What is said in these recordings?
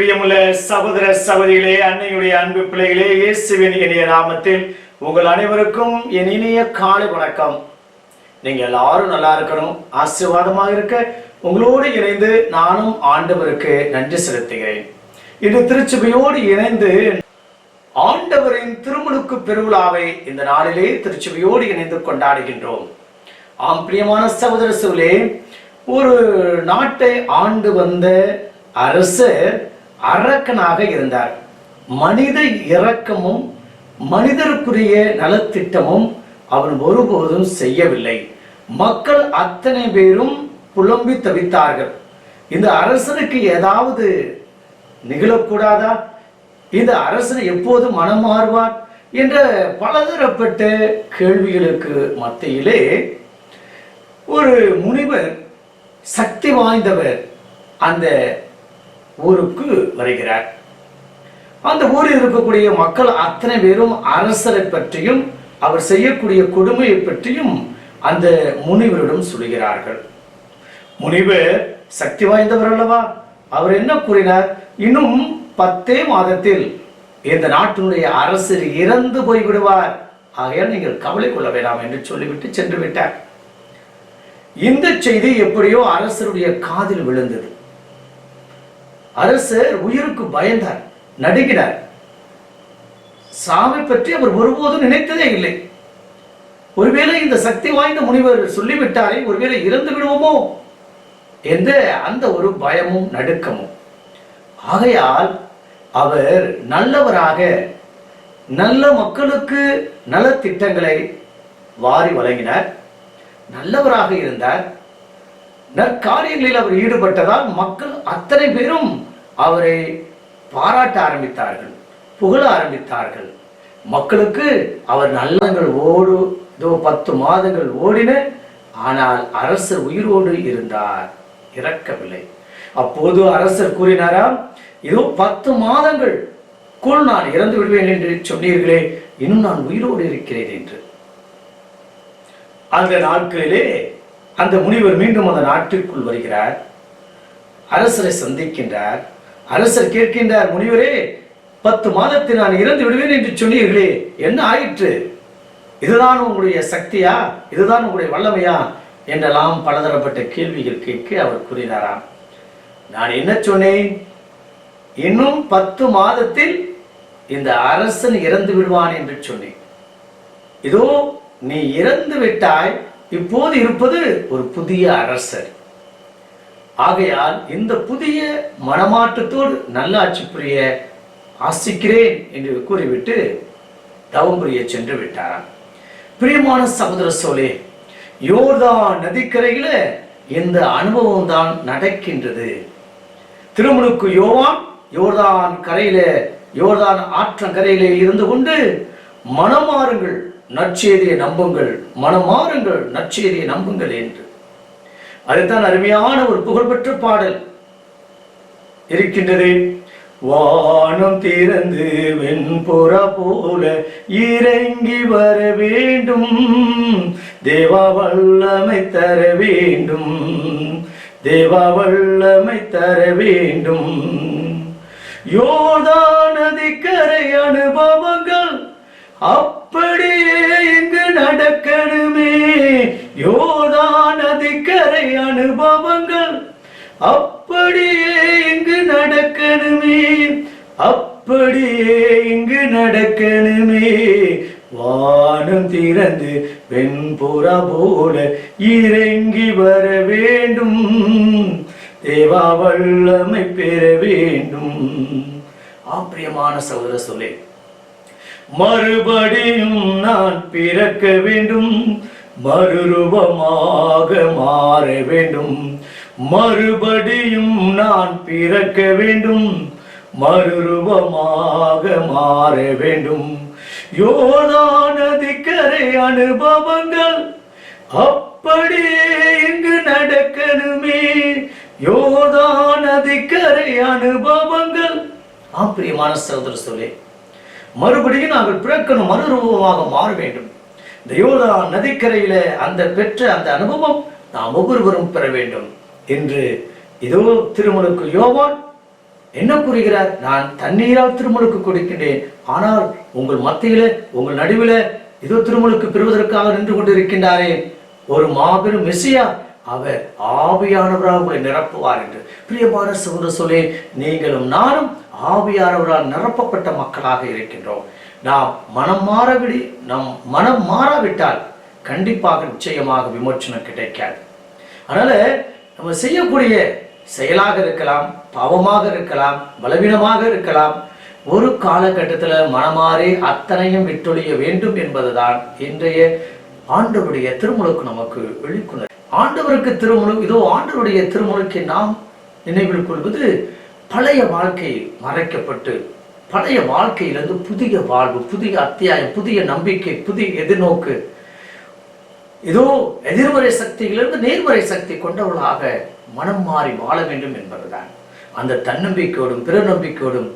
பிரியமுள்ள சகோதர சகோதரிகளே அன்னையுடைய அன்பு பிள்ளைகளே இயேசுவின் இனிய நாமத்தில் உங்கள் அனைவருக்கும் என் இனிய காலை வணக்கம். நீங்க எல்லாரும் நல்லா இருக்கணும் ஆசீர்வாதமாக இருக்க உங்களோடு இணைந்து நானும் ஆண்டவருக்கு நன்றி செலுத்துகிறேன். இன்று திருச்சபையோடு இணைந்து ஆண்டவரின் திருமுழுக்கு பெருவிழாவை இந்த நாளிலே திருச்சபையோடு இணைந்து கொண்டாடுகின்றோம். ஆம் பிரியமான சகோதர சூழலே ஒரு நாட்டை ஆண்டு வந்த அரசர் அரக்கனாக இருந்தார். மனித இரக்கமும் மனிதருக்குரிய நலத்திட்டமும் அவன் ஒருபோதும் செய்யவில்லை. மக்கள் அத்தனை பேரும் புலம்பி தவித்தார்கள். இந்த அரசனுக்கு ஏதாவது நிகழக்கூடாதா? இந்த அரசன் எப்போது மனம் மாறுவார் என்ற பலதரப்பட்ட கேள்விகளுக்கு மத்தியிலே ஒரு முனிவர் சக்தி வாய்ந்தவர் அந்த ஊருக்கு வருகிறார். அந்த ஊரில் இருக்கக்கூடிய மக்கள் அத்தனை பேரும் அரசரை பற்றியும் அவர் செய்யக்கூடிய கொடுமையை பற்றியும் அந்த முனிவரிடம் சொல்கிறார்கள். முனிவர் சக்தி வாய்ந்தவர் அல்லவா? அவர் என்ன கூறினார்? இன்னும் பத்தே மாதத்தில் இந்த நாட்டினுடைய அரசர் இறந்து போய் விடுவார் ஆகையால் நீங்கள் கவலை கொள்ள வேண்டாம் என்று சொல்லிவிட்டு சென்று விட்டார். இந்த செய்தி எப்படியோ அரசருடைய காதில் விழுந்தது. அரசர் உயிருக்கு பயந்தார் நடுங்கினார். சாவை பற்றி அவர் ஒருபோதும் நினைத்ததே இல்லை. ஒருவேளை இந்த சக்தி வாய்ந்த முனிவர் சொல்லிவிட்டாரே ஒருவேளை இறந்து விடுவோமோ? என்ற அந்த ஒரு பயமும் நடுக்கமும். ஆகையால் அவர் நல்லவராக நல்ல மக்களுக்கு நலத்திட்டங்களை வாரி வழங்கினார். நல்லவராக இருந்தார். நற்காரியங்களில் அவர் ஈடுபட்டதால் மக்கள் அத்தனை பேரும் அவரை பாராட்ட ஆரம்பித்தார்கள் புகழ ஆரம்பித்தார்கள். மக்களுக்கு அவர் நல்லங்கள் ஓடு இதோ பத்து மாதங்கள் ஓடின ஆனால் அரசர் உயிரோடு இருந்தார் இறக்கவில்லை. அப்போது அரசர் கூறினாராம் இதோ பத்து மாதங்கள் குள் நான் இறந்து விடுவேன் என்று சொன்னீர்களே இன்னும் நான் உயிரோடு இருக்கிறேன் என்று. அந்த நாட்களிலே அந்த முனிவர் மீண்டும் அந்த நாட்டிற்குள் வருகிறார். அரசரை சந்திக்கின்றார். அரசர் கேட்கின்றார் முனிவரே பத்து மாதத்தில் நான் இறந்து விடுவேன் என்று சொன்னீர்களே என்ன ஆயிற்று? இதுதான் உங்களுடைய சக்தியா? இதுதான் உங்களுடைய வல்லமையா? என்றெல்லாம் பலதரப்பட்ட கேள்விகள் கேட்க அவர் கூறினாராம். நான் என்ன சொன்னேன்? இன்னும் பத்து மாதத்தில் இந்த அரசன் இறந்து விடுவான் என்று சொன்னேன். இதோ நீ இறந்து விட்டாய் இப்போது இருப்பது ஒரு புதிய அரசர். ஆகையால் இந்த புதிய மனமாற்றத்தோடு நல்லாட்சி புரிய ஆசிக்கிறேன் என்று கூறிவிட்டு தவம் புரிய சென்று விட்டாராம். பிரியமான சகோதர சோலே யோர்தான் நதிக்கரையில இந்த அனுபவம் தான் நடக்கின்றது. திருமணுக்கு யோவான் யோர்தான் கரையில யோர்தான் ஆற்றங்கரையிலே இருந்து கொண்டு மனமாறுங்கள். நற்செய்தியை நம்புங்கள் மனமாறுங்கள் நற்செய்தியை நம்புங்கள் என்று. அதுதான் அருமையான ஒரு புகழ்பெற்ற பாடல். இருக்கின்றது வானம் திறந்து வெண்புற போல இறங்கி வர வேண்டும். தேவா வல்லமை தர வேண்டும். தேவா வல்லமை தர வேண்டும். யோதா நதிக்கரை அனுபவங்கள் அப் யோதா நதிக்கரை அனுபவங்கள் அப்படியே இங்கு நடக்கணுமே அப்படியே இங்கு நடக்கணுமே. வானம் திறந்து வெண்புறா போல இறங்கி வர வேண்டும். தேவா வல்லமை பெற வேண்டும். ஆப்பிரியமான சகோதர சொல்லே மறுபடியும் நான் பிறக்க வேண்டும். மறுரூபமாக மாற வேண்டும். மறுபடியும் நான் பிறக்க வேண்டும். மறுரூபமாக மாற வேண்டும். யோனா நதிக்கரை அனுபவங்கள் அப்படியே இங்கு நடக்கணுமே. யோதா நதிக்கரை அனுபவங்கள். ஆம் பிரியமான சகோதர சொல்லே மறுபடியும் நாங்கள் பிறக்கணும் மறுரூபமாக மாற வேண்டும். இந்த யோதா நதிக்கரையில அந்த பெற்ற அந்த அனுபவம் நாம் ஒவ்வொருவரும் பெற வேண்டும். என்று இதோ திருமலுக்கு யோவான் என்ன கூறுகிறார்? நான் தண்ணீரால் திருமணுக்கு கொடுக்கின்றேன். ஆனால் உங்கள் மத்தியில உங்கள் நடுவில் இதோ திருமணுக்கு பெறுவதற்காக நின்று கொண்டிருக்கின்றாரே. ஒரு மாபெரும் மெசியா அவர் ஆவியானவராக உங்களை நிரப்புவார் என்று. பிரியமான சகோதர சொல்லே நீங்களும் நானும் ஆவியானவரால் நிரப்பப்பட்ட மக்களாக இருக்கின்றோம். நாம் மனம் மாறவிடி நம் மனம் மாறாவிட்டால் கண்டிப்பாக நிச்சயமாக விமோச்சனம் கிடைக்காது. அதனால நம்ம செய்யக்கூடிய செயலாக இருக்கலாம் பாவமாக இருக்கலாம் பலவீனமாக இருக்கலாம் ஒரு காலகட்டத்தில் மனமாறி அத்தனையும் விட்டொழிய வேண்டும் என்பதுதான் இன்றைய ஆண்டவருடைய திருமுழுக்கு நமக்கு வெளிக்கொணர் ஆண்டவருக்கு திருமுழு இதோ ஆண்டவருடைய திருமுழுக்கை நாம் நினைவில் கொள்வது பழைய வாழ்க்கை மறைக்கப்பட்டு பழைய வாழ்க்கையிலிருந்து புதிய வாழ்வு புதிய அத்தியாயம் புதிய நம்பிக்கை புதிய எதிர்நோக்கு. ஏதோ எதிர்மறை சக்தியிலிருந்து நேர்மறை சக்தி கொண்டவர்களாக மனம் மாறி வாழ வேண்டும் என்பதுதான். அந்த தன்னம்பிக்கையோடும் பிற நம்பிக்கையோடும்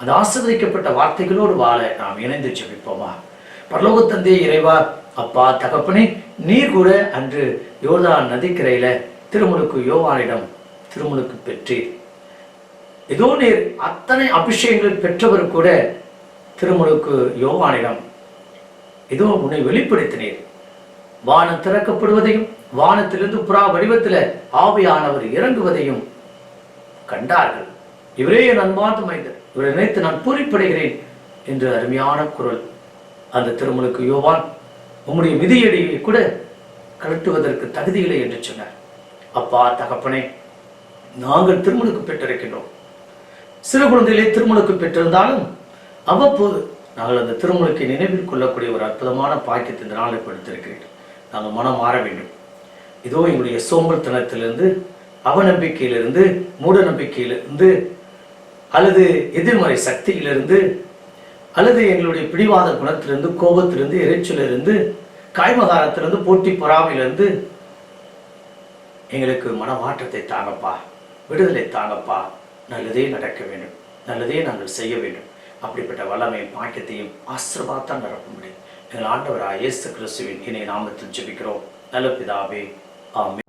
அந்த ஆசிர்வதிக்கப்பட்ட வார்த்தைகளோடு வாழ நாம் இணைந்து செபிப்போமா பரலோகத்தந்தையே இறைவா அப்பா தகப்பனே நீர் கூட அன்று யோர்தான் நதிக்கரையில திருமுழுக்கு யோவானிடம் திருமுழுக்கு பெற்றீர். ஏதோ நீர் அத்தனை அபிஷேகங்கள் பெற்றவர் கூட திருமுழுக்கு யோவானிடம் ஏதோ உன்னை வெளிப்படுத்தினீர். வானம் திறக்கப்படுவதையும் வானத்திலிருந்து புறா வடிவத்தில் ஆவியானவர் இறங்குவதையும் கண்டார்கள். இவரே என் அன்பார்ந்த மைந்தர். இவரை நினைத்து நான் பூரிப்படைகிறேன் என்று அருமையான குரல். அந்த திருமுழுக்கு யோவான் உம்முடைய மிதியடியை கூட கழட்டுவதற்கு தகுதியில்லை என்று சொன்னார். அப்பா தகப்பனே நாங்கள் திருமலுக்கு பெற்றிருக்கின்றோம். சிறு குழந்தைகளே திருமுழுக்கு பெற்றிருந்தாலும் அவ்வப்போது நாங்கள் அந்த திருமுழுக்கை நினைவில் கொள்ளக்கூடிய ஒரு அற்புதமான பாக்கியத்தை இந்த நாளில் கொடுத்திருக்கிறேன். நாங்கள் மனம் மாற வேண்டும். இதோ எங்களுடைய சோம்பல்தனத்திலிருந்து அவநம்பிக்கையிலிருந்து மூட நம்பிக்கையிலிருந்து அல்லது எதிர்மறை சக்தியிலிருந்து அல்லது எங்களுடைய பிடிவாத குணத்திலிருந்து கோபத்திலிருந்து எரிச்சலிருந்து காய்மகாரத்திலிருந்து போட்டி பொறாமையிலிருந்து எங்களுக்கு மனமாற்றத்தை தாங்கப்பா விடுதலை தாங்கப்பா நல்லதே நடக்க வேண்டும். நல்லதே நாங்கள் செய்ய வேண்டும். அப்படிப்பட்ட வல்லமை பாக்கியத்தையும் ஆசிர்வாத்தான் நிரப்ப முடியும் எங்கள் ஆண்டவராக இயேசு கிறிஸ்துவின் இணைய நாமத்தில் ஜெபிக்கிறோம். நல்ல பிதாவே ஆம்